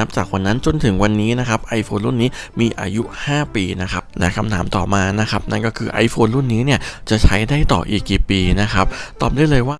นับจากวันนั้นจนถึงวันนี้นะครับ iPhone รุ่นนี้มีอายุ 5 ปีนะครับและคำถามต่อมานะครับ นั่นก็คือ iPhone รุ่นนี้เนี่ยจะใช้ได้ต่ออีกกี่ปีนะครับ ตอบได้เลยว่า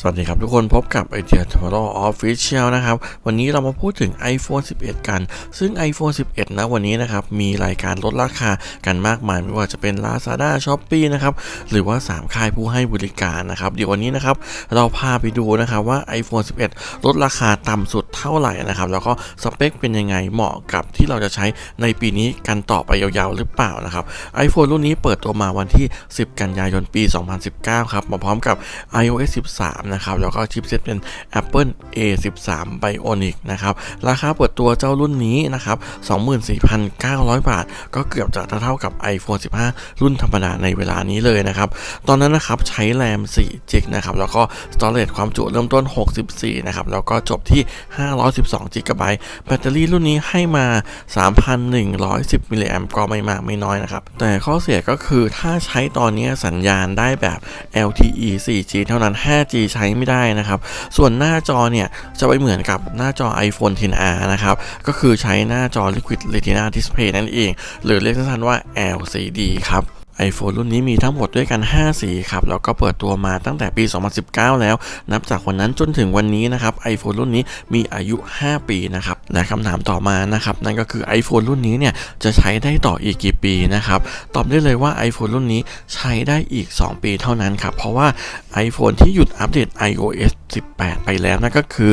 สวัสดีครับทุกคนพบกับไอเดียท o ร์ o ออฟฟิเชียลนะครับ วันนี้เรามาพูดถึง iPhone 11 กัน ซึ่ง iPhone 11 นะวันนี้นะครับ มีรายการลดราคากันมากมาย ไม่ว่าจะเป็น Lazada Shopee นะครับ หรือว่า 3 ค่ายผู้ให้บริการนะครับ เดี๋ยววันนี้นะครับ เราพาไปดูนะครับว่า iPhone 11 ลดราคาต่ำสุดเท่าไหร่นะครับ แล้วก็สเปคเป็นยังไงเหมาะกับที่เราจะใช้ในปีนี้กันต่อไปยาวๆหรือเปล่านะครับ iPhone รุ่นนี้เปิดตัวมาวันที่ 10 กันยายนปี 2019 ครับมาพร้อมกับ iOS 13นะครับแล้วก็ชิปเซ็ตเป็น Apple A13 Bionic นะครับราคาเปิดตัวเจ้ารุ่นนี้นะครับ24,900 บาท ก็เกือบจะเท่ากับ iPhone 15 รุ่นธรรมดาในเวลานี้เลยนะครับตอนนั้นนะครับใช้แรม4 g b นะครับแล้วก็ storage ความจุเริ่มต้น 64นะครับแล้วก็จบที่ 512 g b แบตเตอรี่รุ่นนี้ให้มา 3,110มิลลิแอมก็ไม่มากไม่น้อยนะครับแต่ข้อเสียก็คือถ้าใช้ตอนนี้สัญญาณได้แบบ LTE 4G เท่านั้น 5G ใช้้ไม่ได้นะครับ ส่วนหน้าจอเนี่ยจะไปเหมือนกับหน้าจอ iPhone 10R นะครับ ก็คือใช้หน้าจอ Liquid Retina Display นั่นเอง หรือเรียกสั้นๆว่า LCD ครับ iPhone รุ่นนี้มีทั้งหมดด้วยกัน 5 สีครับ แล้วก็เปิดตัวมาตั้งแต่ปี 2019 แล้ว นับจากวันนั้นจนถึงวันนี้นะครับ iPhone รุ่นนี้มีอายุ 5 ปีนะครับ และคำถามต่อมานะครับนั่นก็คือ iPhone รุ่นนี้เนี่ยจะใช้ได้ต่ออีกกี่ปีนะครับตอบได้เลยว่า iPhone รุ่นนี้ใช้ได้อีก 2 ปีเท่านั้นครับเพราะว่า iPhone ที่หยุดอัปเดต iOS 18 ไปแล้วนั่นก็คือ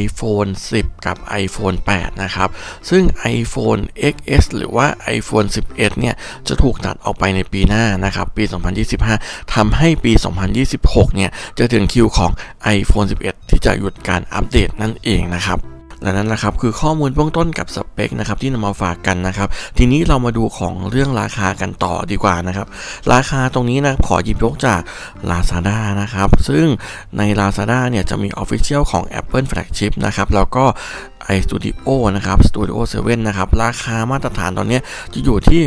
iPhone 10 กับ iPhone 8 นะครับ ซึ่ง iPhone XS หรือว่า iPhone 11 เนี่ย จะถูกตัดออกไปในปีหน้านะครับ ปี 2025ทำให้ปี 2026 เนี่ย จะถึงคิวของ iPhone 11 ที่จะหยุดการอัปเดตนั่นเองนะครับ และนั่นแหละครับคือข้อมูลเบื้องต้นกับสเปคนะครับที่นำมาฝากกันนะครับ ทีนี้เรามาดูของเรื่องราคากันต่อดีกว่านะครับ ราคาตรงนี้นะขอหยิบยกจาก Lazada นะครับ ซึ่งใน Lazada เนี่ยจะมี Official ของ Apple Flagship นะครับแล้วก็ iStudio นะครับ Studio 7 นะครับ ราคามาตรฐานตอนนี้จะอยู่ที่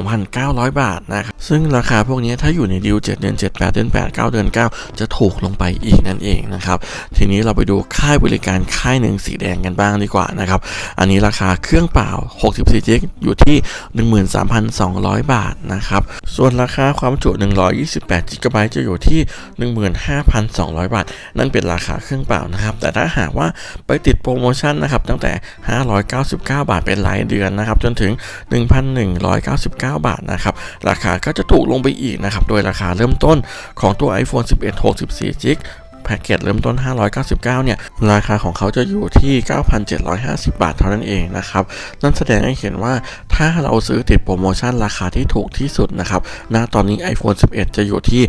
12,900 บาทนะครับ ซึ่งราคาพวกนี้ถ้าอยู่ในดิว 7 เดือน 7 8 เดือน 8 9 เดือน 9 จะถูกลงไปอีกนั่นเองนะครับ ทีนี้เราไปดูค่ายบริการค่ายหนึ่งสีแดงกันบ้างดีกว่านะครับ อันนี้ราคาเครื่องเปล่า 64 g b อยู่ที่ 13,200 บาทนะครับ ส่วนราคาความจุ 128 g b จะอยู่ที่ 15,200 บาท นั่นเป็นราคาเครื่องเปล่านะครับ แต่ถ้าหากว่าไปติดโปรโมชั่นนะครับตั้งแต่ 599 บาทเป็นรายเดือนนะครับจนถึง 1,199 บาทนะครับราคาก็จะถูกลงไปอีกนะครับโดยราคาเริ่มต้นของตัว iPhone 11 64 g b แพ็กเกจเริ่มต้น 599 เนี่ย ราคาของเขาจะอยู่ที่ 9,750 บาทเท่านั้นเองนะครับ นั่นแสดงให้เห็นว่าถ้าเราซื้อติดโปรโมชั่นราคาที่ถูกที่สุดนะครับ ณ ตอนนี้ iPhone 11 จะอยู่ที่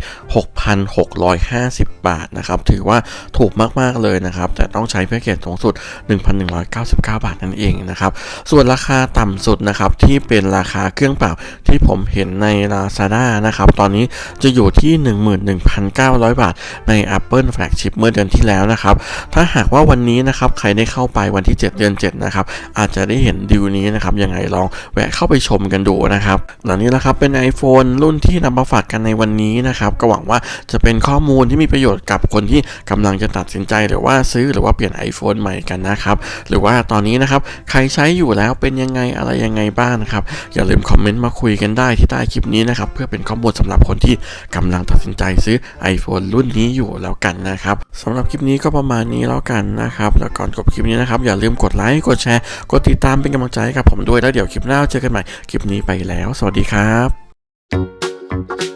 6,650 บาทนะครับ ถือว่าถูกมาก ๆ เลยนะครับ แต่ต้องใช้แพ็กเกจสูงสุด 1,199 บาทนั่นเองนะครับ ส่วนราคาต่ำสุดนะครับที่เป็นราคาเครื่องเปล่าที่ผมเห็นใน Lazada นะครับ ตอนนี้จะอยู่ที่ 11,900 บาทใน Apple Flagship เมื่อเดือนที่แล้วนะครับ ถ้าหากว่าวันนี้นะครับใครได้เข้าไปวันที่ 7 เดือน 7 นะครับ อาจจะได้เห็นดิวนี้นะครับยังไงลองแวะเข้าไปชมกันดูนะครับหลังนี้นะครับเป็น iPhone รุ่นที่นำมาฝากกันในวันนี้นะครับก็หวังว่าจะเป็นข้อมูลที่มีประโยชน์กับคนที่กำลังจะตัดสินใจหรือว่าซื้อหรือว่าเปลี่ยน iPhone ใหม่กันนะครับหรือว่าตอนนี้นะครับใครใช้อยู่แล้วเป็นยังไงอะไรยังไงบ้างนะครับอย่าลืมคอมเมนต์มาคุยกันได้ที่ใต้คลิปนี้นะครับเพื่อเป็นข้อมูลสำหรับคนที่กำลังตัดสินใจซื้อ iPhone รุ่นนี้อยู่แล้วกันนะครับสำหรับคลิปนี้ก็ประมาณนี้แล้วกันนะครับแล้วก่อนจบคลิปนี้นะครับอย่าลืมกดไลค์กดแชร์กดติดตามเป็นกำลังใจให้กับผมด้วยแล้วเดี๋ยวคลิปหน้าเจอกันใหม่คลิปนี้ไปแล้ว สวัสดีครับ thank you